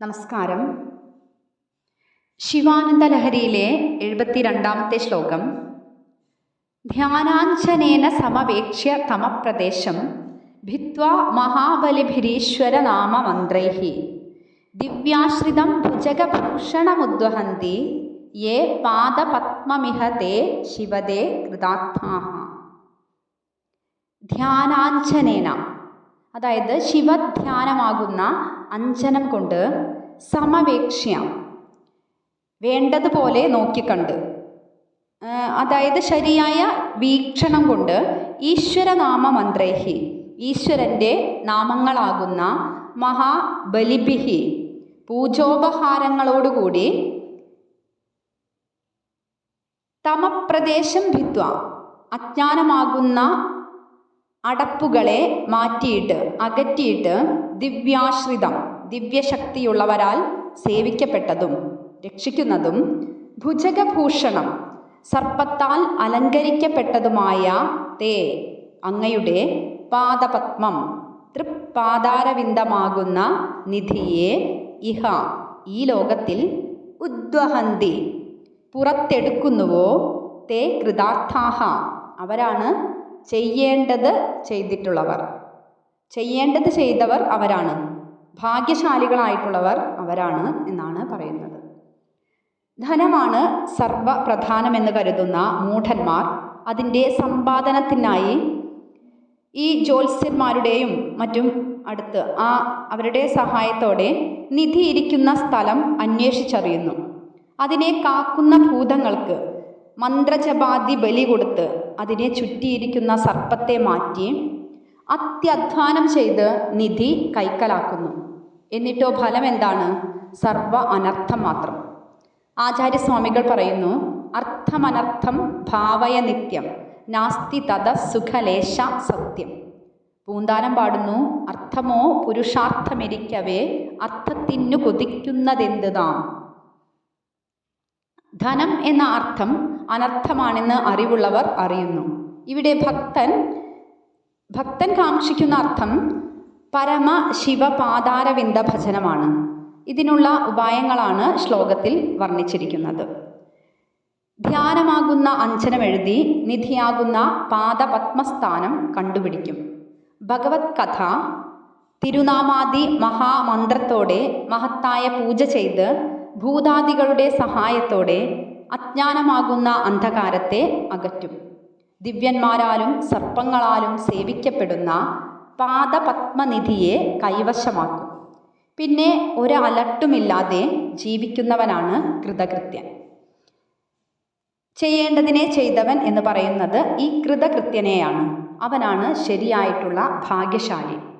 നമസ്കാരം. ശിവാനന്ദ ലഹരിയിലെ എഴുപത്തി രണ്ടാമത്തെ ശ്ലോകം. ധ്യാനാഞ്ജനേന സമവേക്ഷ്യ തമപ്രദേശം ഭിത്വാ മഹാബലിഭിരീശ്വരനാമമന്ത്രൈ ദിവ്യാശ്രിതം ഭുജഗഭൂഷണമുദ്വഹന്തി യേ പാദപത്മമിഹ തേ ശിവദേ കൃതാത്മാ ധ്യാനാഞ്ജനേന അതായത് ശിവധ്യാനമാകുന്ന അഞ്ജനം കൊണ്ട് സമവേക്ഷ്യം. വേണ്ടതുപോലെ നോക്കിക്കണ്ട്. അതായത് ശരിയായ വീക്ഷണം കൊണ്ട് ഈശ്വരനാമ മന്ത്രേഹി ഈശ്വരന്റെ നാമങ്ങളാകുന്ന മഹാബലിബിഹി പൂജോപഹാരങ്ങളോടുകൂടി തമപ്രദേശം ഭിത്വ അജ്ഞാനമാകുന്ന അടപ്പുകളെ മാറ്റിയിട്ട് അകറ്റിയിട്ട് ദിവ്യാശ്രിതം ദിവ്യശക്തിയുള്ളവരാൽ സേവിക്കപ്പെട്ടതും രക്ഷിക്കുന്നതും ഭുജകഭൂഷണം സർപ്പത്താൽ അലങ്കരിക്കപ്പെട്ടതുമായ തേ അങ്ങയുടെ പാദപത്മം തൃപ്പാദാരവിന്ദമാകുന്ന നിധിയെ ഇഹ ഈ ലോകത്തിൽ ഉദ്വഹന്തി. പുറത്തെടുക്കുന്നുവോ തേ കൃതാർത്ഥാഹ? അവരാണ് ചെയ്യേണ്ടത് ചെയ്തിട്ടുള്ളവർ. ചെയ്യേണ്ടത് ചെയ്തവർ അവരാണ്. ഭാഗ്യശാലികളായിട്ടുള്ളവർ അവരാണ് എന്നാണ് പറയുന്നത്. ധനമാണ് സർവപ്രധാനമെന്ന് കരുതുന്ന മൂഢന്മാർ. അതിന്റെ സമ്പാദനത്തിനായി ഈ ജ്യോത്സ്യന്മാരുടെയും മറ്റും അടുത്ത് ആ അവരുടെ സഹായത്തോടെ നിധി ഇരിക്കുന്ന സ്ഥലം അന്വേഷിച്ചറിയുന്നു. അതിനെ കാക്കുന്ന ഭൂതങ്ങൾക്ക് മന്ത്രജപാതി ബലി കൊടുത്ത് അതിനെ ചുറ്റിയിരിക്കുന്ന സർപ്പത്തെ മാറ്റി അത്യധ്വാനം ചെയ്ത് നിധി കൈക്കലാക്കുന്നു. എന്നിട്ടോ ഫലം എന്താണ്? സർവ അനർത്ഥം മാത്രം. ആചാര്യസ്വാമികൾ പറയുന്നു അർത്ഥമനർത്ഥം ഭാവയ നിത്യം നാസ്തി തത സുഖലേശ സത്യം പൂന്താനം പാടുന്നു അർത്ഥമോ പുരുഷാർത്ഥമിരിക്കവേ അർത്ഥത്തിനു കൊതിക്കുന്നതെന്ത് നാം ധനം എന്ന അർത്ഥം അനർത്ഥമാണെന്ന് അറിവുള്ളവർ അറിയുന്നു. ഇവിടെ ഭക്തൻ ഭക്തൻ കാക്ഷിക്കുന്ന അർത്ഥം പരമ ശിവപാദാരവിന്ദ ഭജനമാണ്. ഇതിനുള്ള ഉപായങ്ങളാണ് ശ്ലോകത്തിൽ വർണിച്ചിരിക്കുന്നത്. ധ്യാനമാകുന്ന അഞ്ചനമെഴുതി നിധിയാകുന്ന പാദപത്മസ്ഥാനം കണ്ടുപിടിക്കും. ഭഗവത് കഥ തിരുനാമാദി മഹാമന്ത്രത്തോടെ മഹത്തായ പൂജ ചെയ്ത് ഭൂതാദികളുടെ സഹായത്തോടെ അജ്ഞാനമാകുന്ന അന്ധകാരത്തെ അകറ്റും. ദിവ്യന്മാരാലും സർപ്പങ്ങളാലും സേവിക്കപ്പെടുന്ന പാദപത്മനിധിയെ കൈവശമാക്കും. പിന്നെ ഒരലട്ടുമില്ലാതെ ജീവിക്കുന്നവനാണ് കൃതകൃത്യൻ. ചെയ്യേണ്ടതിനെ ചെയ്തവൻ എന്ന് പറയുന്നത് ഈ കൃതകൃത്യനെയാണ്. അവനാണ് ശരിയായിട്ടുള്ള ഭാഗ്യശാലി.